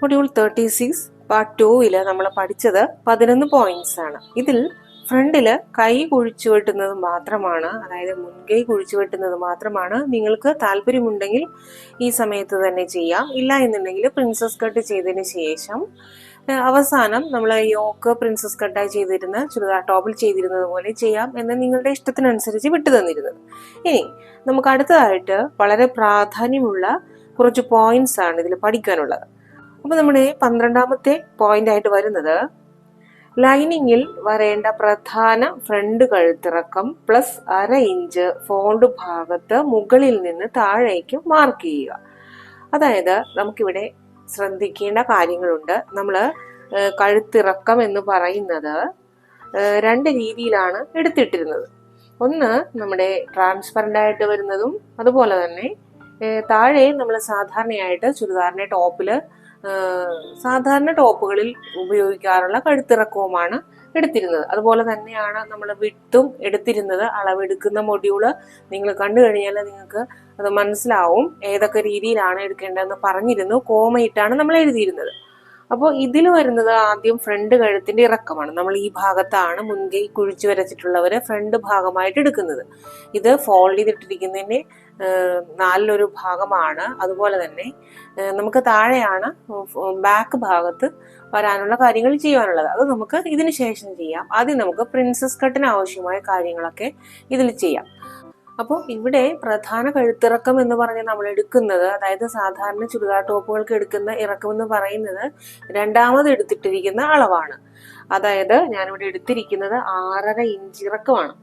Module thirty six part ടൂവിൽ നമ്മൾ പഠിച്ചത് പതിനൊന്ന് പോയിന്റ്സ് ആണ്. ഇതിൽ ഫ്രണ്ടിൽ കൈ കുഴിച്ചു വെട്ടുന്നത് മാത്രമാണ് അതായത് മുൻകൈ കുഴിച്ചു വെട്ടുന്നത് മാത്രമാണ് നിങ്ങൾക്ക് താല്പര്യമുണ്ടെങ്കിൽ ഈ സമയത്ത് തന്നെ ചെയ്യാം. ഇല്ല എന്നുണ്ടെങ്കിൽ പ്രിൻസസ് കട്ട് ചെയ്തതിന് ശേഷം അവസാനം നമ്മൾ യോക്ക് പ്രിൻസസ് കട്ടായി ചെയ്തിരുന്ന ചുരിദാർ ടോപ്പിൽ ചെയ്തിരുന്നത് പോലെ ചെയ്യാം എന്ന് നിങ്ങളുടെ ഇഷ്ടത്തിനനുസരിച്ച് വിട്ടു തന്നിരുന്നത്. ഇനി നമുക്ക് അടുത്തതായിട്ട് വളരെ പ്രാധാന്യമുള്ള കുറച്ച് പോയിന്റ്സ് ആണ് ഇതിൽ പഠിക്കാനുള്ളത്. അപ്പൊ നമ്മുടെ പന്ത്രണ്ടാമത്തെ പോയിന്റ് ആയിട്ട് വരുന്നത് ലൈനിങ്ങിൽ വരേണ്ട പ്രധാന ഫ്രണ്ട് കഴുത്തിറക്കം പ്ലസ് അര ഇഞ്ച് ഫോണ്ട് ഭാഗത്ത് മുകളിൽ നിന്ന് താഴേക്ക് മാർക്ക് ചെയ്യുക. അതായത് നമുക്കിവിടെ ശ്രദ്ധിക്കേണ്ട കാര്യങ്ങളുണ്ട്. നമ്മൾ കഴുത്തിറക്കം എന്ന് പറയുന്നത് രണ്ട് രീതിയിലാണ് എടുത്തിട്ടിരുന്നത്. ഒന്ന് നമ്മുടെ ട്രാൻസ്പെറന്റ് ആയിട്ട് വരുന്നതും അതുപോലെ തന്നെ താഴെ നമ്മൾ സാധാരണയായിട്ട് ചുരിദാറിന്റെ ടോപ്പിൽ സാധാരണ ടോപ്പുകളിൽ ഉപയോഗിക്കാറുള്ള കഴുത്തിറക്കവുമാണ് എടുത്തിരുന്നത്. അതുപോലെ തന്നെയാണ് നമ്മൾ വിട്ടും എടുത്തിരുന്നത്. അളവെടുക്കുന്ന മൊഡ്യൂൾ നിങ്ങൾ കണ്ടു കഴിഞ്ഞാൽ നിങ്ങൾക്ക് അത് മനസ്സിലാവും. ഏതൊക്കെ രീതിയിലാണ് എടുക്കേണ്ടതെന്ന് പറഞ്ഞിരുന്നു. കോമയിട്ടാണ് നമ്മൾ എഴുതിയിരുന്നത്. അപ്പോൾ ഇതിൽ വരുന്നത് ആദ്യം ഫ്രണ്ട് കഴുത്തിന്റെ ഇറക്കമാണ്. നമ്മൾ ഈ ഭാഗത്താണ് മുൻകൈ കുഴിച്ചു വരച്ചിട്ടുള്ളവര് ഫ്രണ്ട് ഭാഗമായിട്ട് എടുക്കുന്നത്. ഇത് ഫോൾഡ് ചെയ്തിട്ടിരിക്കുന്നതിന്റെ ഏഹ്, നാലിലൊരു ഭാഗമാണ്. അതുപോലെ തന്നെ നമുക്ക് താഴെയാണ് ബാക്ക് ഭാഗത്ത് വരാനുള്ള കാര്യങ്ങൾ ചെയ്യാനുള്ളത് അത് നമുക്ക് ഇതിന് ശേഷം ചെയ്യാം. ആദ്യം നമുക്ക് പ്രിൻസസ് കട്ടിന് ആവശ്യമായ കാര്യങ്ങളൊക്കെ ഇതിൽ ചെയ്യാം. അപ്പോൾ ഇവിടെ പ്രധാന കഴുത്തിറക്കം എന്ന് പറഞ്ഞ് നമ്മൾ എടുക്കുന്നത് അതായത് സാധാരണ ചുരിദാർ ടോപ്പുകൾക്ക് എടുക്കുന്ന ഇറക്കം എന്ന് പറയുന്നത് രണ്ടാമത് എടുത്തിട്ടിരിക്കുന്ന അളവാണ്. അതായത് ഞാനിവിടെ എടുത്തിരിക്കുന്നത് ആറര ഇഞ്ച് ഇറക്കമാണ്.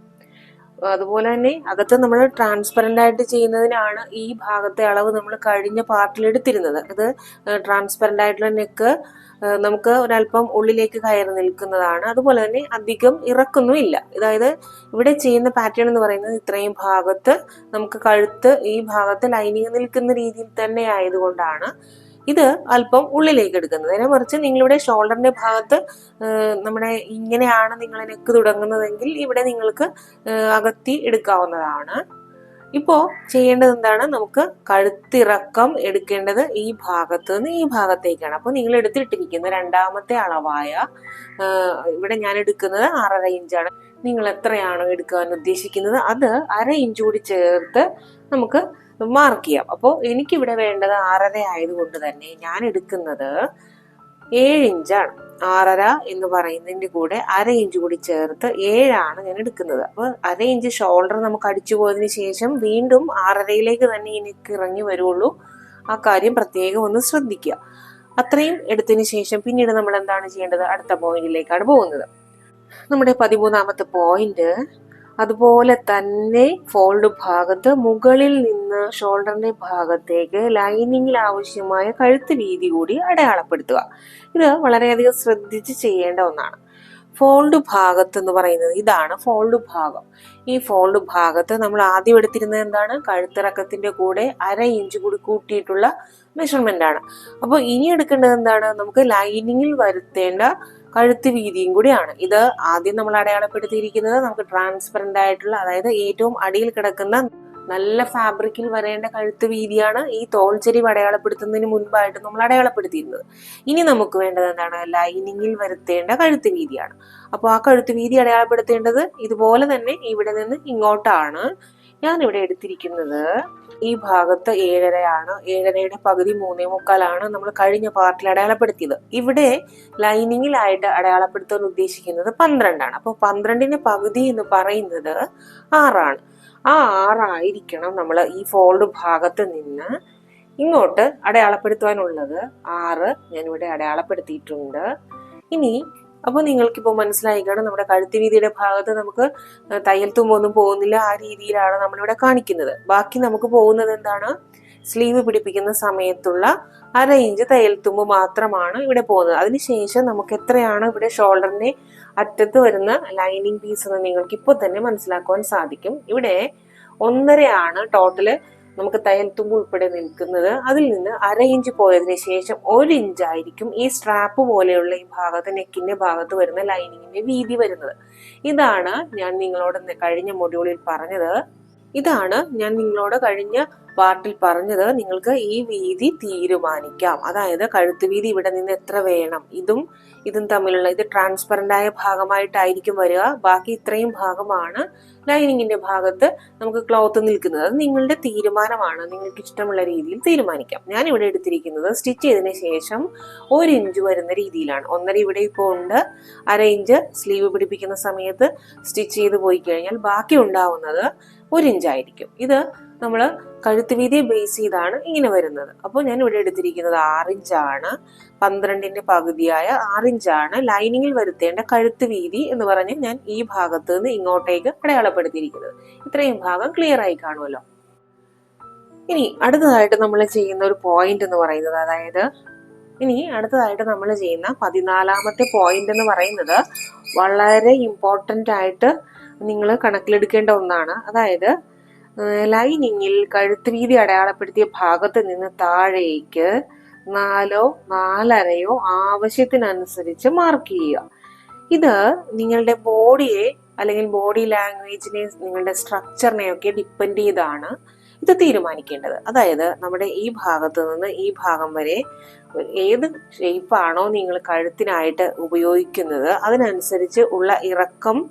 അതുപോലെ തന്നെ അകത്ത് നമ്മൾ ട്രാൻസ്പെറന്റ് ആയിട്ട് ചെയ്യുന്നതിനാണ് ഈ ഭാഗത്തെ അളവ് നമ്മൾ കഴിഞ്ഞ പാർട്ടിൽ എടുത്തിരുന്നത്. അത് ട്രാൻസ്പെറന്റ് ആയിട്ടുള്ള നെക്ക് നമുക്ക് ഒരല്പം ഉള്ളിലേക്ക് കയറി നിൽക്കുന്നതാണ്. അതുപോലെ തന്നെ അധികം ഇറക്കൊന്നുമില്ല. അതായത് ഇവിടെ ചെയ്യുന്ന പാറ്റേൺ എന്ന് പറയുന്നത് ഇത്രയും ഭാഗത്ത് നമുക്ക് കഴുത്ത് ഈ ഭാഗത്ത് ലൈനിങ് നിൽക്കുന്ന രീതിയിൽ തന്നെ ആയതുകൊണ്ടാണ് ഇത് അല്പം ഉള്ളിലേക്ക് എടുക്കുന്നത്. നേരെ മറിച്ച് നിങ്ങളുടെ ഷോൾഡറിന്റെ ഭാഗത്ത് നമ്മുടെ ഇങ്ങനെയാണ് നിങ്ങൾ നെക്ക് തുടങ്ങുന്നതെങ്കിൽ ഇവിടെ നിങ്ങൾക്ക് അകത്തി എടുക്കാവുന്നതാണ്. ഇപ്പോ ചെയ്യേണ്ടത് എന്താണ്? നമുക്ക് കഴുത്തിറക്കം എടുക്കേണ്ടത് ഈ ഭാഗത്ത് നിന്ന് ഈ ഭാഗത്തേക്കാണ്. അപ്പോൾ നിങ്ങൾ എടുത്തിട്ടിരിക്കുന്ന രണ്ടാമത്തെ അളവായ ഇവിടെ ഞാൻ എടുക്കുന്നത് ആറര ഇഞ്ചാണ്. നിങ്ങൾ എത്രയാണോ എടുക്കാൻ ഉദ്ദേശിക്കുന്നത് അത് അര ഇഞ്ച് കൂടി ചേർത്ത് നമുക്ക് മാർക്ക് ചെയ്യാം. അപ്പോൾ എനിക്കിവിടെ വേണ്ടത് ആറര ആയതുകൊണ്ട് തന്നെ ഞാൻ എടുക്കുന്നത് ഏഴ് ഇഞ്ചാണ്. ആറര എന്ന് പറയുന്നതിന്റെ കൂടെ അര ഇഞ്ച് കൂടി ചേർത്ത് ഏഴാണ് ഞാൻ എടുക്കുന്നത്. അപ്പോൾ അര ഇഞ്ച് ഷോൾഡർ നമുക്ക് അടിച്ചു പോയതിന് ശേഷം വീണ്ടും ആറരയിലേക്ക് തന്നെ എനിക്ക് ഇറങ്ങി വരുള്ളൂ. ആ കാര്യം പ്രത്യേകം ഒന്ന് ശ്രദ്ധിക്കുക. അത്രയും എടുത്തതിന് ശേഷം പിന്നീട് നമ്മൾ എന്താണ് ചെയ്യേണ്ടത്? അടുത്ത പോയിന്റിലേക്കാണ് പോകുന്നത്. നമ്മുടെ പതിമൂന്നാമത്തെ പോയിന്റ് അതുപോലെ തന്നെ ഫോൾഡ് ഭാഗത്ത് മുകളിൽ നിന്ന് ഷോൾഡറിന്റെ ഭാഗത്തേക്ക് ലൈനിങ്ങിൽ ആവശ്യമായ കഴുത്ത് വീതി കൂടി അടയാളപ്പെടുത്തുക. ഇത് വളരെയധികം ശ്രദ്ധിച്ച് ചെയ്യേണ്ട ഒന്നാണ്. ഫോൾഡ് ഭാഗത്ത് എന്ന് പറയുന്നത് ഇതാണ് ഫോൾഡ് ഭാഗം. ഈ ഫോൾഡ് ഭാഗത്ത് നമ്മൾ ആദ്യം എടുത്തിരുന്നത് എന്താണ്? കഴുത്തിറക്കത്തിന്റെ കൂടെ അര ഇഞ്ച് കൂടി കൂട്ടിയിട്ടുള്ള മെഷർമെന്റ് ആണ്. അപ്പോൾ ഇനി എടുക്കേണ്ടത് എന്താണ്? നമുക്ക് ലൈനിങ്ങിൽ വരുത്തേണ്ട കഴുത്ത് വീതിയും കൂടിയാണ്. ഇത് ആദ്യം നമ്മൾ അടയാളപ്പെടുത്തിയിരിക്കുന്നത് നമുക്ക് ട്രാൻസ്പെറന്റ് ആയിട്ടുള്ള അതായത് ഏറ്റവും അടിയിൽ കിടക്കുന്ന നല്ല ഫാബ്രിക്കിൽ വരേണ്ട കഴുത്ത് വീതിയാണ് ഈ തോൾച്ചെരിവ് അടയാളപ്പെടുത്തുന്നതിന് മുൻപായിട്ട് നമ്മൾ അടയാളപ്പെടുത്തിയിരുന്നത്. ഇനി നമുക്ക് വേണ്ടത് എന്താണ്? ലൈനിങ്ങിൽ വരുത്തേണ്ട കഴുത്ത് വീതിയാണ്. അപ്പോൾ ആ കഴുത്ത് വീതി അടയാളപ്പെടുത്തേണ്ടത് ഇതുപോലെ തന്നെ ഇവിടെ നിന്ന് ഇങ്ങോട്ടാണ്. ഞാൻ ഇവിടെ എടുത്തിരിക്കുന്നത് ഈ ഭാഗത്ത് ഏഴരയാണ്. ഏഴരയുടെ പകുതി മൂന്നേ മുക്കാലാണ് നമ്മൾ കഴിഞ്ഞ പാർട്ടിൽ അടയാളപ്പെടുത്തിയത്. ഇവിടെ ലൈനിങ്ങിലായിട്ട് അടയാളപ്പെടുത്താൻ ഉദ്ദേശിക്കുന്നത് പന്ത്രണ്ടാണ്. അപ്പോൾ പന്ത്രണ്ടിന്റെ പകുതി എന്ന് പറയുന്നത് ആറാണ്. ആ ആറായിരിക്കണം നമ്മൾ ഈ ഫോൾഡ് ഭാഗത്ത് നിന്ന് ഇങ്ങോട്ട് അടയാളപ്പെടുത്തുവാനുള്ളത് ആറ് ഞാനിവിടെ അടയാളപ്പെടുത്തിയിട്ടുണ്ട്. ഇനി അപ്പോൾ നിങ്ങൾക്കിപ്പോൾ മനസ്സിലായിക്കാണ് നമ്മുടെ കഴുത്തി വീതിയുടെ ഭാഗത്ത് നമുക്ക് തയ്യൽ തുമ്പൊന്നും പോകുന്നില്ല ആ രീതിയിലാണ് നമ്മളിവിടെ കാണിക്കുന്നത്. ബാക്കി നമുക്ക് പോകുന്നത് എന്താണ്? സ്ലീവ് പിടിപ്പിക്കുന്ന സമയത്തുള്ള അര ഇഞ്ച് തയ്യൽ തുമ്പ് മാത്രമാണ് ഇവിടെ പോകുന്നത്. അതിനുശേഷം നമുക്ക് എത്രയാണ് ഇവിടെ ഷോൾഡറിന്റെ അറ്റത്ത് വരുന്ന ലൈനിങ് പീസ് എന്ന് നിങ്ങൾക്ക് ഇപ്പോൾ തന്നെ മനസ്സിലാക്കുവാൻ സാധിക്കും. ഇവിടെ ഒന്നരയാണ് ടോട്ടൽ നമുക്ക് തയ്യൽ തുമ്പ് ഉൾപ്പെടെ നിൽക്കുന്നത് അതിൽ നിന്ന് അര ഇഞ്ച് പോയതിന് ശേഷം ഒരു ഇഞ്ചായിരിക്കും ഈ സ്ട്രാപ്പ് പോലെയുള്ള ഈ ഭാഗത്ത് നെക്കിന്റെ ഭാഗത്ത് വരുന്ന ലൈനിങ്ങിന്റെ വീതി വരുന്നത്. ഇതാണ് ഞാൻ നിങ്ങളോട് കഴിഞ്ഞ മൊഡ്യൂളിൽ പറഞ്ഞത്. ഇതാണ് ഞാൻ നിങ്ങളോട് കഴിഞ്ഞ പാർട്ടിൽ പറഞ്ഞത്. നിങ്ങൾക്ക് ഈ വീതി തീരുമാനിക്കാം. അതായത് കഴുത്ത് വീതി ഇവിടെ നിന്ന് എത്ര വേണം? ഇതും ഇതും തമ്മിലുള്ള ഇത് ട്രാൻസ്പെറന്റ് ആയ ഭാഗമായിട്ടായിരിക്കും വരിക. ബാക്കി ഇത്രയും ഭാഗമാണ് ലൈനിങ്ങിന്റെ ഭാഗത്ത് നമുക്ക് ക്ലോത്ത് നിൽക്കുന്നത്. അത് നിങ്ങളുടെ തീരുമാനമാണ്. നിങ്ങൾക്ക് ഇഷ്ടമുള്ള രീതിയിൽ തീരുമാനിക്കാം. ഞാൻ ഇവിടെ എടുത്തിരിക്കുന്നത് സ്റ്റിച്ച് ചെയ്തതിന് ശേഷം ഒരു ഇഞ്ച് വരുന്ന രീതിയിലാണ്. ഒന്നര ഇവിടെ ഇപ്പോൾ ഉണ്ട്. അര ഇഞ്ച് സ്ലീവ് പിടിപ്പിക്കുന്ന സമയത്ത് സ്റ്റിച്ച് ചെയ്ത് പോയി കഴിഞ്ഞാൽ ബാക്കി ഉണ്ടാവുന്നത് ഒരു ഇഞ്ചായിരിക്കും ഇത് നമ്മൾ കഴുത്ത് വീതിയെ ബേസ് ചെയ്താണ് ഇങ്ങനെ വരുന്നത്. അപ്പോൾ ഞാൻ ഇവിടെ എടുത്തിരിക്കുന്നത് ആറിഞ്ചാണ് പന്ത്രണ്ടിന്റെ പകുതിയായ ആറിഞ്ചാണ് ലൈനിങ്ങിൽ വരുത്തേണ്ട കഴുത്ത് വീതി എന്ന് പറഞ്ഞ് ഞാൻ ഈ ഭാഗത്ത് നിന്ന് ഇങ്ങോട്ടേക്ക് അടയാളപ്പെടുത്തിയിരിക്കുന്നത്. ഇത്രയും ഭാഗം ക്ലിയർ ആയി കാണുമല്ലോ. ഇനി അടുത്തതായിട്ട് നമ്മൾ ചെയ്യുന്ന ഒരു പോയിന്റ് എന്ന് പറയുന്നത് അതായത് ഇനി അടുത്തതായിട്ട് നമ്മൾ ചെയ്യുന്ന പതിനാലാമത്തെ പോയിന്റ് എന്ന് പറയുന്നത് വളരെ ഇമ്പോർട്ടന്റ് ആയിട്ട് നിങ്ങൾ കണക്കിലെടുക്കേണ്ട ഒന്നാണ്. അതായത് ലൈനിങ്ങിൽ കഴുത്ത് രീതി അടയാളപ്പെടുത്തിയ ഭാഗത്ത് നിന്ന് താഴേക്ക് നാലോ നാലരയോ ആവശ്യത്തിനനുസരിച്ച് മാർക്ക് ചെയ്യുക. ഇത് നിങ്ങളുടെ ബോഡിയെ അല്ലെങ്കിൽ ബോഡി ലാംഗ്വേജിനെ നിങ്ങളുടെ സ്ട്രക്ചറിനെയൊക്കെ ഡിപ്പെൻഡ് ചെയ്താണ് ഇത് തീരുമാനിക്കേണ്ടത്. അതായത് നമ്മുടെ ഈ ഭാഗത്ത് നിന്ന് ഈ ഭാഗം വരെ ഏത് ഷേപ്പാണോ നിങ്ങൾ കഴുത്തിനായിട്ട് ഉപയോഗിക്കുന്നത് അതിനനുസരിച്ച് ഉള്ള ഇറക്കം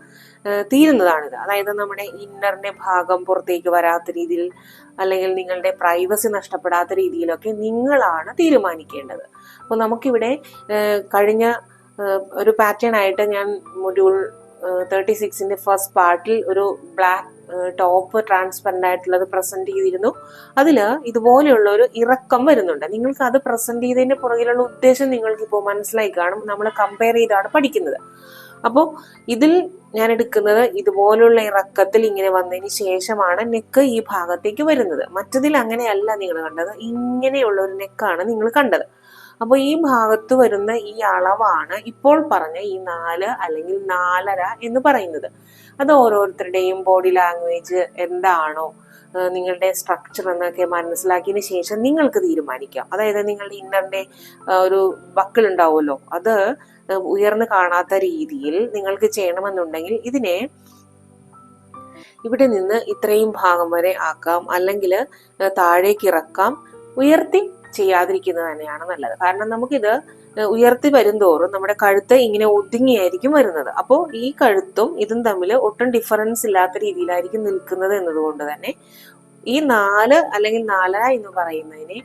തീരുന്നതാണിത് അതായത് നമ്മുടെ ഇന്നറിന്റെ ഭാഗം പുറത്തേക്ക് വരാത്ത രീതിയിൽ അല്ലെങ്കിൽ നിങ്ങളുടെ പ്രൈവസി നഷ്ടപ്പെടാത്ത രീതിയിലൊക്കെ നിങ്ങളാണ് തീരുമാനിക്കേണ്ടത്. അപ്പോൾ നമുക്കിവിടെ കഴിഞ്ഞ ഒരു പാറ്റേൺ ആയിട്ട് ഞാൻ മൊഡ്യൂൾ തേർട്ടി സിക്സിന്റെ ഫസ്റ്റ് പാർട്ടിൽ ഒരു ബ്ലാക്ക് ടോപ്പ് ട്രാൻസ്പെറന്റ് ആയിട്ടുള്ളത് പ്രസന്റ് ചെയ്തിരുന്നു. അതിൽ ഇതുപോലെയുള്ള ഒരു ഇറക്കം വരുന്നുണ്ട്. നിങ്ങൾക്ക് അത് പ്രസന്റ് ചെയ്തതിന്റെ പുറകിലുള്ള ഉദ്ദേശം നിങ്ങൾക്ക് ഇപ്പോൾ മനസ്സിലായി കാണും. നമ്മൾ കമ്പയർ ചെയ്താണ് പഠിക്കുന്നത്. അപ്പോൾ ഇതിൽ ഞാൻ എടുക്കുന്നത് ഇതുപോലുള്ള ഇറക്കത്തിൽ ഇങ്ങനെ വന്നതിന് ശേഷമാണ് നെക്ക് ഈ ഭാഗത്തേക്ക് വരുന്നത്. മറ്റതിൽ അങ്ങനെയല്ല നിങ്ങൾ കണ്ടത്. ഇങ്ങനെയുള്ള ഒരു നെക്കാണ് നിങ്ങൾ കണ്ടത്. അപ്പോൾ ഈ ഭാഗത്ത് വരുന്ന ഈ അളവാണ് ഇപ്പോൾ പറഞ്ഞ ഈ നാല് അല്ലെങ്കിൽ നാലര എന്ന് പറയുന്നത്. അത് ഓരോരുത്തരുടെയും ബോഡി ലാംഗ്വേജ് എന്താണോ നിങ്ങളുടെ സ്ട്രക്ചർ എന്നൊക്കെ മനസ്സിലാക്കിയതിന് ശേഷം നിങ്ങൾക്ക് തീരുമാനിക്കാം. അതായത് നിങ്ങളുടെ ഇന്നറിന്റെ ഒരു ബക്കിൾ ഉണ്ടാവുമല്ലോ. അത് ഉയർന്നു കാണാത്ത രീതിയിൽ നിങ്ങൾക്ക് ചെയ്യണമെന്നുണ്ടെങ്കിൽ ഇതിനെ ഇവിടെ നിന്ന് ഇത്രയും ഭാഗം വരെ ആക്കാം. അല്ലെങ്കിൽ താഴേക്ക് ഇറക്കാം. ഉയർത്തി ചെയ്യാതിരിക്കുന്നത് തന്നെയാണ് നല്ലത്. കാരണം നമുക്കിത് ഉയർത്തി വരുംതോറും നമ്മുടെ കഴുത്ത് ഇങ്ങനെ ഒതുങ്ങിയായിരിക്കും വരുന്നത്. അപ്പോൾ ഈ കഴുത്തും ഇതും തമ്മിൽ ഒട്ടും ഡിഫറൻസ് ഇല്ലാത്ത രീതിയിലായിരിക്കും നിൽക്കുന്നത് എന്നതുകൊണ്ട് തന്നെ ഈ നാല് അല്ലെങ്കിൽ നാലര എന്ന് പറയുന്നതിനെ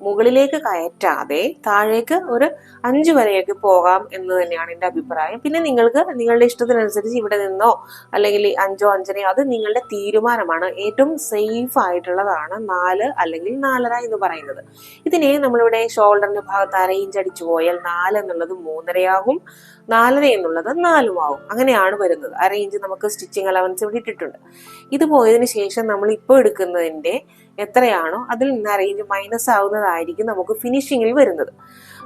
മുകളിലേക്ക് കയറ്റാതെ താഴേക്ക് ഒരു അഞ്ചു വരെയൊക്കെ പോകാം എന്ന് തന്നെയാണ് എന്റെ അഭിപ്രായം. പിന്നെ നിങ്ങൾക്ക് നിങ്ങളുടെ ഇഷ്ടത്തിനനുസരിച്ച് ഇവിടെ നിന്നോ അല്ലെങ്കിൽ അഞ്ചോ അഞ്ചനെയോ അത് നിങ്ങളുടെ തീരുമാനമാണ്. ഏറ്റവും സേഫ് ആയിട്ടുള്ളതാണ് നാല് അല്ലെങ്കിൽ നാലര എന്ന് പറയുന്നത്. ഇതിനെ നമ്മളിവിടെ ഷോൾഡറിന്റെ ഭാഗത്ത് അര ഇഞ്ച് അടിച്ചു പോയാൽ നാല് എന്നുള്ളത് മൂന്നരയാകും. നാലര എന്നുള്ളത് നാലുമാവും അങ്ങനെയാണ് വരുന്നത്. അര ഇഞ്ച് നമുക്ക് സ്റ്റിച്ചിങ് അലവൻസ് ഇവിടെ ഇട്ടിട്ടുണ്ട്. ഇത് പോയതിന് ശേഷം നമ്മൾ ഇപ്പോൾ എടുക്കുന്നതിന്റെ എത്രയാണോ അതിൽ നിന്ന് അറേഞ്ച് മൈനസ് ആവുന്നതായിരിക്കും നമുക്ക് ഫിനിഷിങ്ങിൽ വരുന്നത്.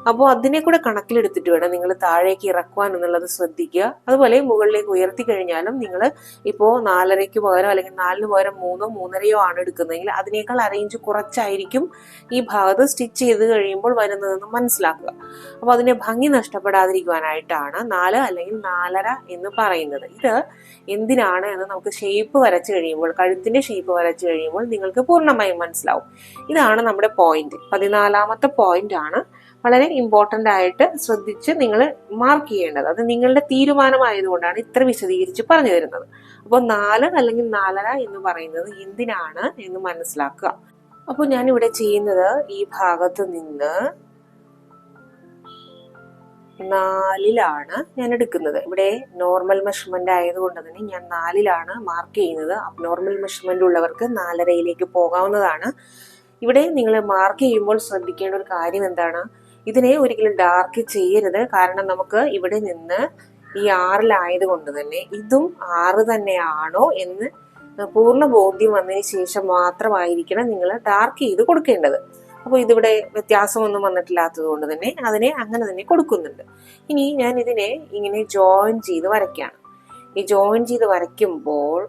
അപ്പോൾ അതിനെ കൂടെ കണക്കിലെടുത്തിട്ട് വേണം നിങ്ങൾ താഴേക്ക് ഇറക്കുവാൻ എന്നുള്ളത് ശ്രദ്ധിക്കുക. അതുപോലെ മുകളിലേക്ക് ഉയർത്തി കഴിഞ്ഞാലും നിങ്ങൾ ഇപ്പോൾ നാലരയ്ക്ക് പകരം അല്ലെങ്കിൽ നാലിന് പകരം മൂന്നോ മൂന്നരയോ ആണ് എടുക്കുന്നതെങ്കിൽ അതിനേക്കാൾ അറേഞ്ച് കുറച്ചായിരിക്കും ഈ ഭാഗത്ത് സ്റ്റിച്ച് ചെയ്ത് കഴിയുമ്പോൾ വരുന്നതെന്ന് മനസ്സിലാക്കുക. അപ്പോൾ അതിനെ ഭംഗി നഷ്ടപ്പെടാതിരിക്കുവാനായിട്ടാണ് നാല് അല്ലെങ്കിൽ നാലര എന്ന് പറയുന്നത്. ഇത് എന്തിനാണ് എന്ന് നമുക്ക് ഷേപ്പ് വരച്ച് കഴിയുമ്പോൾ കഴുത്തിന്റെ ഷേപ്പ് വരച്ച് കഴിയുമ്പോൾ നിങ്ങൾക്ക് പൂർണമായും മനസ്സിലാവും. ഇതാണ് നമ്മുടെ പോയിന്റ് പതിനാലാമത്തെ പോയിന്റ് ആണ്. വളരെ ഇമ്പോർട്ടന്റ് ആയിട്ട് ശ്രദ്ധിച്ച് നിങ്ങൾ മാർക്ക് ചെയ്യേണ്ടത്. അത് നിങ്ങളുടെ തീരുമാനമായതുകൊണ്ടാണ് ഇത്ര വിശദീകരിച്ച് പറഞ്ഞു തരുന്നത്. അപ്പോൾ നാല് അല്ലെങ്കിൽ നാലര എന്ന് പറയുന്നത് എന്തിനാണ് എന്ന് മനസ്സിലാക്കുക. അപ്പോൾ ഞാൻ ഇവിടെ ചെയ്യുന്നത് ഈ ഭാഗത്ത് നിന്ന് നാലിലാണ് ഞാൻ എടുക്കുന്നത്. ഇവിടെ നോർമൽ മെഷർമെന്റ് ആയതുകൊണ്ട് തന്നെ ഞാൻ നാലിലാണ് മാർക്ക് ചെയ്യുന്നത്. അബ്നോർമൽ മെഷർമെന്റ് ഉള്ളവർക്ക് നാലരയിലേക്ക് പോകാവുന്നതാണ്. ഇവിടെ നിങ്ങൾ മാർക്ക് ചെയ്യുമ്പോൾ ശ്രദ്ധിക്കേണ്ട ഒരു കാര്യം എന്താണ്? ഇതിനെ ഒരിക്കലും ഡാർക്ക് ചെയ്യരുത്. കാരണം നമുക്ക് ഇവിടെ നിന്ന് ഈ ആറിലായത് കൊണ്ട് തന്നെ ഇതും ആറ് തന്നെയാണോ എന്ന് പൂർണ ബോധ്യം വന്നതിന് ശേഷം മാത്രമായിരിക്കണം നിങ്ങൾ ഡാർക്ക് ചെയ്ത് കൊടുക്കേണ്ടത്. അപ്പോൾ ഇതിവിടെ വ്യത്യാസമൊന്നും വന്നിട്ടില്ലാത്തത് കൊണ്ട് തന്നെ അതിനെ അങ്ങനെ തന്നെ കൊടുക്കുന്നുണ്ട്. ഇനി ഞാൻ ഇതിനെ ഇങ്ങനെ ജോയിൻ ചെയ്ത് വരയ്ക്കാണ്. ഈ ജോയിൻ ചെയ്ത് വരയ്ക്കുമ്പോൾ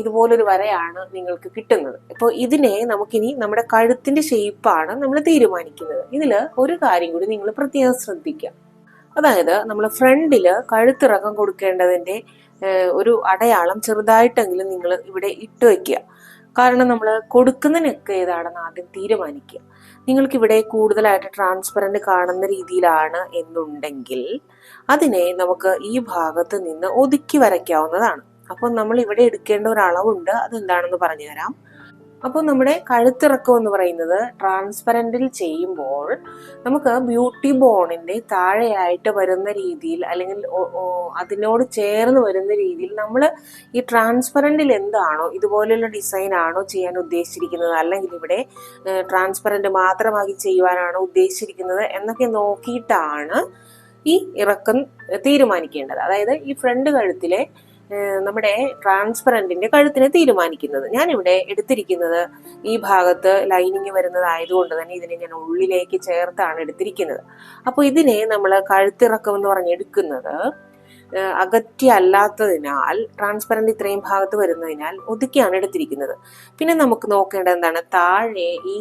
ഇതുപോലൊരു വരയാണ് നിങ്ങൾക്ക് കിട്ടുന്നത്. അപ്പോൾ ഇതിനെ നമുക്കിനി നമ്മുടെ കഴുത്തിന്റെ ഷേപ്പാണ് നമ്മൾ തീരുമാനിക്കുന്നത്. ഇതിൽ ഒരു കാര്യം കൂടി നിങ്ങൾ പ്രത്യേകം ശ്രദ്ധിക്കുക. അതായത് നമ്മൾ ഫ്രണ്ടിൽ കഴുത്തിറക്കം കൊടുക്കേണ്ടതിന്റെ ഒരു അടയാളം ചെറുതായിട്ടെങ്കിലും നിങ്ങൾ ഇവിടെ ഇട്ട് വെക്കുക. കാരണം നമ്മൾ കൊടുക്കുന്നതിനൊക്കെ നെക്ക് ഏതാണെന്ന് ആദ്യം തീരുമാനിക്കുക. നിങ്ങൾക്ക് ഇവിടെ കൂടുതലായിട്ട് ട്രാൻസ്പെറന്റ് കാണുന്ന രീതിയിലാണ് എന്നുണ്ടെങ്കിൽ അതിനെ നമുക്ക് ഈ ഭാഗത്ത് നിന്ന് ഒതുക്കി വരയ്ക്കാവുന്നതാണ്. അപ്പോൾ നമ്മൾ ഇവിടെ എടുക്കേണ്ട ഒരു അളവുണ്ട്. അതെന്താണെന്ന് പറഞ്ഞു തരാം അപ്പോൾ നമ്മുടെ കഴുത്തിറക്കം എന്ന് പറയുന്നത് ട്രാൻസ്പെറന്റിൽ ചെയ്യുമ്പോൾ നമുക്ക് ബ്യൂട്ടി ബോണിന്റെ താഴെയായിട്ട് വരുന്ന രീതിയിൽ അല്ലെങ്കിൽ അതിനോട് ചേർന്ന് വരുന്ന രീതിയിൽ നമ്മൾ ഈ ട്രാൻസ്പെറന്റിൽ എന്താണോ ഇതുപോലെയുള്ള ഡിസൈനാണോ ചെയ്യാൻ ഉദ്ദേശിച്ചിരിക്കുന്നത് അല്ലെങ്കിൽ ഇവിടെ ട്രാൻസ്പെറന്റ് മാത്രമാക്കി ചെയ്യുവാനാണോ ഉദ്ദേശിച്ചിരിക്കുന്നത് എന്നൊക്കെ നോക്കിയിട്ടാണ് ഈ ഇറക്കം തീരുമാനിക്കേണ്ടത്. അതായത് ഈ ഫ്രണ്ട് കഴുത്തിലെ നമ്മുടെ ട്രാൻസ്പെറന്റിന്റെ കഴുത്തിനെ തീരുമാനിക്കുന്നത്. ഞാനിവിടെ എടുത്തിരിക്കുന്നത് ഈ ഭാഗത്ത് ലൈനിങ് വരുന്നത് ആയതുകൊണ്ട് തന്നെ ഇതിനെ ഞാൻ ഉള്ളിലേക്ക് ചേർത്താണ് എടുത്തിരിക്കുന്നത്. അപ്പോൾ ഇതിനെ നമ്മൾ കഴുത്തിറക്കം എന്ന് പറഞ്ഞ് എടുക്കുന്നത് അകറ്റി അല്ലാത്തതിനാൽ ട്രാൻസ്പെറന്റ് ഇത്രയും ഭാഗത്ത് വരുന്നതിനാൽ ഒതുക്കിയാണ് എടുത്തിരിക്കുന്നത്. പിന്നെ നമുക്ക് നോക്കേണ്ടത് എന്താണ്? താഴെ ഈ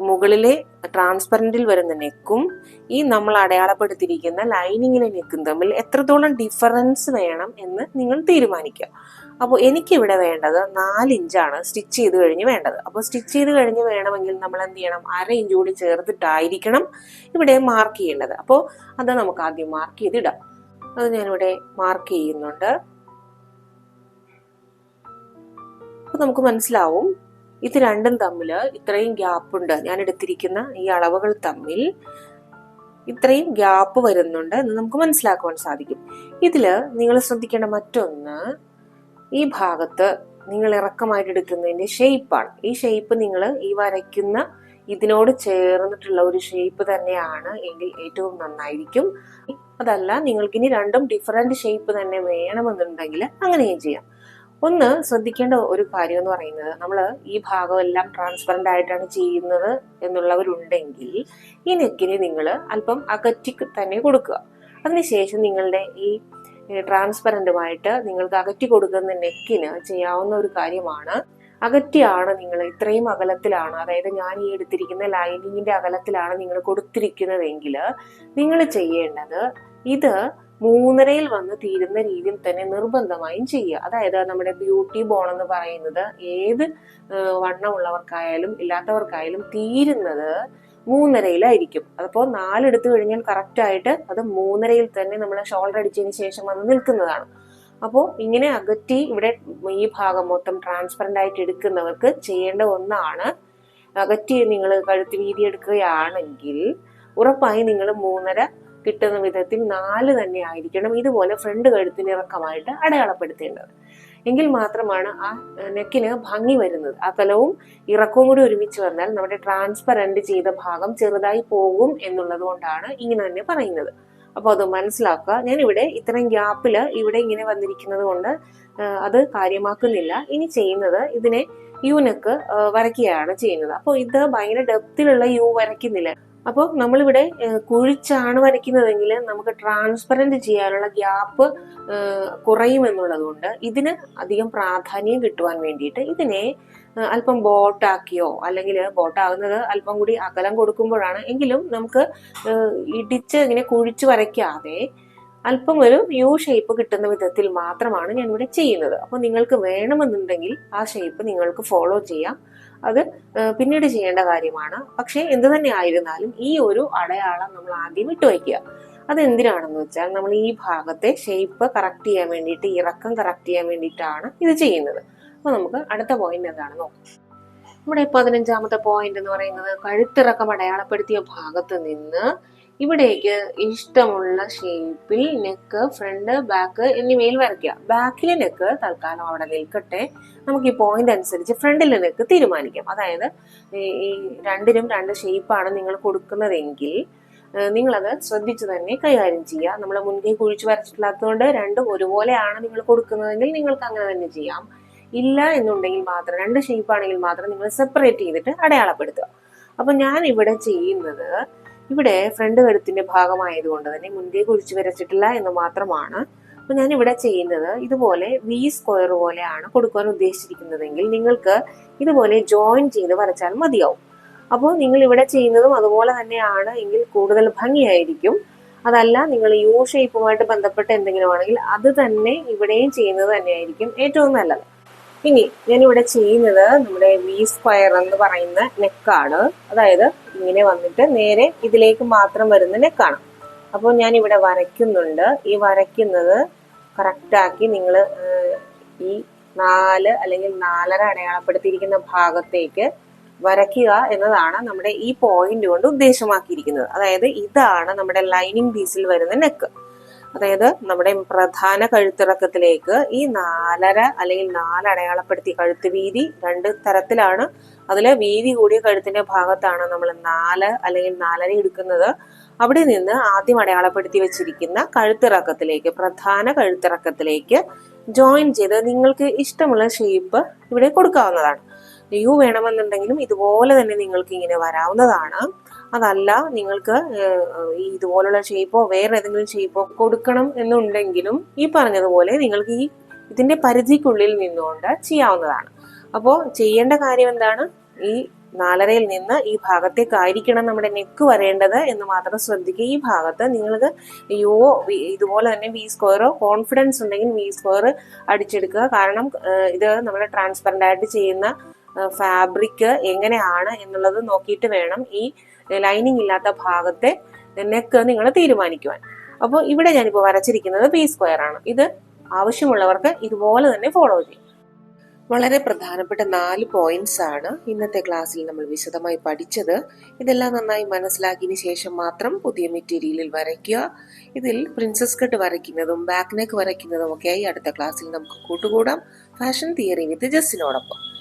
മുകളിലെ ട്രാൻസ്പെറന്റിൽ വരുന്ന നെക്കും ഈ നമ്മൾ അടയാളപ്പെടുത്തിയിരിക്കുന്ന ലൈനിങ്ങിലെ നെക്കും തമ്മിൽ എത്രത്തോളം ഡിഫറൻസ് വേണം എന്ന് നിങ്ങൾ തീരുമാനിക്കുക. അപ്പോൾ എനിക്കിവിടെ വേണ്ടത് നാല് ഇഞ്ചാണ് സ്റ്റിച്ച് ചെയ്ത് കഴിഞ്ഞ് വേണ്ടത്. അപ്പോൾ സ്റ്റിച്ച് ചെയ്ത് കഴിഞ്ഞ് വേണമെങ്കിൽ നമ്മൾ എന്ത് ചെയ്യണം? അര ഇഞ്ച് കൂടി ചേർത്തിട്ടായിരിക്കണം ഇവിടെ മാർക്ക് ചെയ്യേണ്ടത്. അപ്പോൾ അത് നമുക്ക് ആദ്യം മാർക്ക് ചെയ്തിടാം. അത് ഞാനിവിടെ മാർക്ക് ചെയ്യുന്നുണ്ട്. അപ്പോൾ നമുക്ക് മനസ്സിലാവും ഇത് രണ്ടും തമ്മിൽ ഇത്രയും ഗ്യാപ്പ് ഉണ്ട്. ഞാൻ എടുത്തിരിക്കുന്ന ഈ അളവുകൾ തമ്മിൽ ഇത്രയും ഗ്യാപ്പ് വരുന്നുണ്ട് എന്ന് നമുക്ക് മനസ്സിലാക്കുവാൻ സാധിക്കും. ഇതിൽ നിങ്ങൾ ശ്രദ്ധിക്കേണ്ട മറ്റൊന്ന് ഈ ഭാഗത്ത് നിങ്ങൾ ഇറക്കമായിട്ട് എടുക്കുന്നതിന്റെ ഷേപ്പാണ് ഈ ഷേപ്പ് നിങ്ങൾ ഈ വരയ്ക്കുന്ന ഇതിനോട് ചേർന്നിട്ടുള്ള ഒരു ഷേപ്പ് തന്നെയാണ് എങ്കിൽ ഏറ്റവും നന്നായിരിക്കും. അതല്ല നിങ്ങൾക്ക് ഇനി രണ്ടും ഡിഫറെന്റ് ഷേപ്പ് തന്നെ വേണമെന്നുണ്ടെങ്കിൽ അങ്ങനെയും ചെയ്യാം. ഒന്ന് ശ്രദ്ധിക്കേണ്ട ഒരു കാര്യം എന്ന് പറയുന്നത് നമ്മൾ ഈ ഭാഗം എല്ലാം ട്രാൻസ്പെറന്റ് ആയിട്ടാണ് ചെയ്യുന്നത് എന്നുള്ളവരുണ്ടെങ്കിൽ ഈ നെക്കിനെ നിങ്ങൾ അല്പം അകറ്റി തന്നെ കൊടുക്കുക. അതിനുശേഷം നിങ്ങളുടെ ഈ ട്രാൻസ്പെറന്റുമായിട്ട് നിങ്ങൾക്ക് അകറ്റി കൊടുക്കുന്ന നെക്കിന് ചെയ്യാവുന്ന ഒരു കാര്യമാണ്. അകറ്റിയാണ് നിങ്ങൾ ഇത്രയും അകലത്തിലാണ് അതായത് ഞാൻ ഈ എടുത്തിരിക്കുന്ന ലൈനിങ്ങിന്റെ അകലത്തിലാണ് നിങ്ങൾ കൊടുത്തിരിക്കുന്നതെങ്കിൽ നിങ്ങൾ ചെയ്യേണ്ടത് ഇത് മൂന്നരയിൽ വന്ന് തീരുന്ന രീതിയിൽ തന്നെ നിർബന്ധമായും ചെയ്യുക. അതായത് നമ്മുടെ ബ്യൂട്ടി ബോൺ എന്ന് പറയുന്നത് ഏത് വണ്ണമുള്ളവർക്കായാലും ഇല്ലാത്തവർക്കായാലും തീരുന്നത് മൂന്നരയിലായിരിക്കും. അതിപ്പോൾ നാലെടുത്തു കഴിഞ്ഞാൽ കറക്റ്റായിട്ട് അത് മൂന്നരയിൽ തന്നെ നമ്മൾ ഷോൾഡർ അടിച്ചതിന് ശേഷം വന്ന് നിൽക്കുന്നതാണ്. അപ്പോൾ ഇങ്ങനെ അകറ്റി ഇവിടെ ഈ ഭാഗം മൊത്തം ട്രാൻസ്പെറന്റ് ആയിട്ട് എടുക്കുന്നവർക്ക് ചെയ്യേണ്ട ഒന്നാണ് അകറ്റി നിങ്ങൾ കഴുത്ത് വീതി എടുക്കുകയാണെങ്കിൽ ഉറപ്പായി നിങ്ങൾ മൂന്നര കിട്ടുന്ന വിധത്തിൽ നാല് തന്നെ ആയിരിക്കണം. ഇതുപോലെ ഫ്രണ്ട് കഴുത്തിനിറക്കമായിട്ട് അടയാളപ്പെടുത്തേണ്ടത്. എങ്കിൽ മാത്രമാണ് ആ നെക്കിന് ഭംഗി വരുന്നത്. തലവും ഇറക്കവും കൂടി ഒരുമിച്ച് വന്നാൽ നമ്മുടെ ട്രാൻസ്പെറന്റ് ചെയ്ത ഭാഗം ചെറുതായി പോകും എന്നുള്ളത് കൊണ്ടാണ് ഇങ്ങനെ തന്നെ പറയുന്നത്. അപ്പോൾ അത് മനസ്സിലാക്കുക. ഞാൻ ഇവിടെ ഇത്രയും ഗ്യാപ്പിൽ ഇവിടെ ഇങ്ങനെ വന്നിരിക്കുന്നത് കൊണ്ട് അത് കാര്യമാക്കുന്നില്ല. ഇനി ചെയ്യുന്നത് ഇതിനെ യൂനക്ക് വരയ്ക്കുകയാണ് ചെയ്യുന്നത്. അപ്പോൾ ഇത് ഭയങ്കര ഡെപ്തിലുള്ള യു വരയ്ക്കുന്നില്ല. അപ്പോൾ നമ്മളിവിടെ കുഴിച്ചാണ് വരയ്ക്കുന്നതെങ്കിൽ നമുക്ക് ട്രാൻസ്പെറന്റ് ചെയ്യാനുള്ള ഗ്യാപ്പ് കുറയുമെന്നുള്ളതുകൊണ്ട് ഇതിന് അധികം പ്രാധാന്യം കിട്ടുവാൻ വേണ്ടിയിട്ട് ഇതിനെ അല്പം ബോട്ടാക്കിയോ അല്ലെങ്കിൽ ബോട്ടാകുന്നത് അല്പം കൂടി അകലം കൊടുക്കുമ്പോഴാണ് എങ്കിലും നമുക്ക് ഇടിച്ച് ഇങ്ങനെ കുഴിച്ച് വരയ്ക്കാതെ അല്പം ഒരു യു ഷേപ്പ് കിട്ടുന്ന വിധത്തിൽ മാത്രമാണ് ഞാൻ ഇവിടെ ചെയ്യുന്നത്. അപ്പോൾ നിങ്ങൾക്ക് വേണമെന്നുണ്ടെങ്കിൽ ആ ഷേപ്പ് നിങ്ങൾക്ക് ഫോളോ ചെയ്യാം. അത് പിന്നീട് ചെയ്യേണ്ട കാര്യമാണ്. പക്ഷേ എന്ത് തന്നെ ആയിരുന്നാലും ഈ ഒരു അടയാളം നമ്മൾ ആദ്യം ഇട്ട് വയ്ക്കുക. അത് എന്തിനാണെന്ന് വെച്ചാൽ നമ്മൾ ഈ ഭാഗത്തെ ഷേപ്പ് കറക്റ്റ് ചെയ്യാൻ വേണ്ടിയിട്ട് ഇറക്കം കറക്റ്റ് ചെയ്യാൻ വേണ്ടിയിട്ടാണ് ഇത് ചെയ്യുന്നത്. അപ്പോൾ നമുക്ക് അടുത്ത പോയിന്റ് എന്താണെന്ന് നോക്കാം. നമ്മുടെ പതിനഞ്ചാമത്തെ പോയിന്റ് എന്ന് പറയുന്നത് കഴുത്തിറക്കം അടയാളപ്പെടുത്തിയ ഭാഗത്ത് നിന്ന് ഇവിടേക്ക് ഇഷ്ടമുള്ള ഷേപ്പിൽ നെക്ക് ഫ്രണ്ട് ബാക്ക് എന്നിവയിൽ വരയ്ക്കുക. ബാക്കിലെ നെക്ക് തൽക്കാലം അവിടെ നിൽക്കട്ടെ. നമുക്ക് ഈ പോയിന്റ് അനുസരിച്ച് ഫ്രണ്ടിലെ നെക്ക് തീരുമാനിക്കാം. അതായത് ഈ രണ്ടിനും രണ്ട് ഷേപ്പാണ് നിങ്ങൾ കൊടുക്കുന്നതെങ്കിൽ നിങ്ങളത് ശ്രദ്ധിച്ചു തന്നെ കൈകാര്യം ചെയ്യുക. നമ്മൾ മുൻകൈ കുഴിച്ച് വരച്ചിട്ടില്ലാത്തതുകൊണ്ട് രണ്ടും ഒരുപോലെയാണ് നിങ്ങൾ കൊടുക്കുന്നതെങ്കിൽ നിങ്ങൾക്ക് അങ്ങനെ തന്നെ ചെയ്യാം. ഇല്ല എന്നുണ്ടെങ്കിൽ മാത്രം രണ്ട് ഷേപ്പ് ആണെങ്കിൽ മാത്രം നിങ്ങൾ സെപ്പറേറ്റ് ചെയ്തിട്ട് അടയാളപ്പെടുത്തുക. അപ്പൊ ഞാൻ ഇവിടെ ചെയ്യുന്നത് ഇവിടെ ഫ്രണ്ട് കഴുത്തിന്റെ ഭാഗമായതുകൊണ്ട് തന്നെ മുൻകൈ കുഴിച്ച് വരച്ചിട്ടില്ല എന്ന് മാത്രമാണ്. അപ്പോൾ ഞാൻ ഇവിടെ ചെയ്യുന്നത് ഇതുപോലെ വി സ്ക്വയർ പോലെയാണ് കൊടുക്കുവാൻ ഉദ്ദേശിച്ചിരിക്കുന്നതെങ്കിൽ നിങ്ങൾക്ക് ഇതുപോലെ ജോയിൻ ചെയ്ത് വരച്ചാൽ മതിയാവും. അപ്പോൾ നിങ്ങൾ ഇവിടെ ചെയ്യുന്നതും അതുപോലെ തന്നെയാണ് എങ്കിൽ കൂടുതൽ ഭംഗിയായിരിക്കും. അതല്ല നിങ്ങൾ യു ഷേപ്പുമായിട്ട് ബന്ധപ്പെട്ട എന്തെങ്കിലും ആണെങ്കിൽ അത് തന്നെ ഇവിടെയും ചെയ്യുന്നത് തന്നെയായിരിക്കും ഏറ്റവും നല്ലത്. ഇനി ഞാനിവിടെ ചെയ്യുന്നത് നമ്മുടെ വി സ്ക്വയർ എന്ന് പറയുന്ന നെക്കാണ് അതായത് ഇങ്ങനെ വന്നിട്ട് നേരെ ഇതിലേക്ക് മാത്രം വരുന്നതിനെ കാണാം. അപ്പോൾ ഞാൻ ഇവിടെ വരയ്ക്കുന്നുണ്ട്. ഈ വരയ്ക്കുന്നത് കറക്റ്റാക്കി നിങ്ങൾ ഈ നാല് അല്ലെങ്കിൽ നാലര അടയാളപ്പെടുത്തിയിരിക്കുന്ന ഭാഗത്തേക്ക് വരയ്ക്കുക എന്നതാണ് നമ്മുടെ ഈ പോയിന്റ് കൊണ്ട് ഉദ്ദേശമാക്കിയിരിക്കുന്നത്. അതായത് ഇതാണ് നമ്മുടെ ലൈനിങ് പീസിൽ വരുന്ന നെക്ക് അതായത് നമ്മുടെ പ്രധാന കഴുത്തിറക്കത്തിലേക്ക് ഈ നാലര അല്ലെങ്കിൽ നാല് അടയാളപ്പെടുത്തി കഴുത്ത് വീതി രണ്ട് തരത്തിലാണ്. അതിൽ വീതി കൂടിയ കഴുത്തിന്റെ ഭാഗത്താണ് നമ്മൾ നാല് അല്ലെങ്കിൽ നാലര എടുക്കുന്നത്. അവിടെ നിന്ന് ആദ്യം അടയാളപ്പെടുത്തി വെച്ചിരിക്കുന്ന കഴുത്തിറക്കത്തിലേക്ക് പ്രധാന കഴുത്തിറക്കത്തിലേക്ക് ജോയിൻ ചെയ്ത് നിങ്ങൾക്ക് ഇഷ്ടമുള്ള ഷേപ്പ് ഇവിടെ കൊടുക്കാവുന്നതാണ്. യു വേണമെന്നുണ്ടെങ്കിലും ഇതുപോലെ തന്നെ നിങ്ങൾക്ക് ഇങ്ങനെ വരാവുന്നതാണ്. അതല്ല നിങ്ങൾക്ക് ഇതുപോലുള്ള ഷേപ്പോ വേറെ ഏതെങ്കിലും ഷേപ്പോ കൊടുക്കണം എന്നുണ്ടെങ്കിലും ഈ പറഞ്ഞതുപോലെ നിങ്ങൾക്ക് ഈ ഇതിന്റെ പരിധിക്കുള്ളിൽ നിന്നുകൊണ്ട് ചെയ്യാവുന്നതാണ്. അപ്പോൾ ചെയ്യേണ്ട കാര്യം എന്താണ്? ഈ നാലരയിൽ നിന്ന് ഈ ഭാഗത്തേക്കായിരിക്കണം നമ്മുടെ നെക്ക് വരേണ്ടത് എന്ന് മാത്രം ശ്രദ്ധിക്കുക. ഈ ഭാഗത്ത് നിങ്ങൾക്ക് യോ ഇതുപോലെ തന്നെ വി സ്ക്വയറോ കോൺഫിഡൻസ് ഉണ്ടെങ്കിൽ വി സ്ക്വയർ അടിച്ചെടുക്കുക. കാരണം ഇത് നമ്മൾ ട്രാൻസ്പെറന്റ് ആയിട്ട് ചെയ്യുന്ന ഫാബ്രിക് എങ്ങനെയാണ് എന്നുള്ളത് നോക്കിയിട്ട് വേണം ഈ ലൈനിങ് ഇല്ലാത്ത ഭാഗത്തെ നെക്ക് നിങ്ങൾ തീരുമാനിക്കുവാൻ. അപ്പോൾ ഇവിടെ ഞാനിപ്പോൾ വരച്ചിരിക്കുന്നത് പി സ്ക്വയർ ആണ്. ഇത് ആവശ്യമുള്ളവർക്ക് ഇതുപോലെ തന്നെ ഫോളോ ചെയ്യും. വളരെ പ്രധാനപ്പെട്ട നാല് പോയിന്റ്സ് ആണ് ഇന്നത്തെ ക്ലാസ്സിൽ നമ്മൾ വിശദമായി പഠിച്ചത്. ഇതെല്ലാം നന്നായി മനസ്സിലാക്കിയതിന് ശേഷം മാത്രം പുതിയ മെറ്റീരിയലിൽ വരയ്ക്കുക. ഇതിൽ പ്രിൻസസ് കട്ട് വരയ്ക്കുന്നതും ബാക്ക് നെക്ക് വരയ്ക്കുന്നതും ഒക്കെയായി അടുത്ത ക്ലാസ്സിൽ നമുക്ക് കൂട്ടുകൂടാം. ഫാഷൻ തിയറി വിത്ത് ജസ്സിനോടൊപ്പം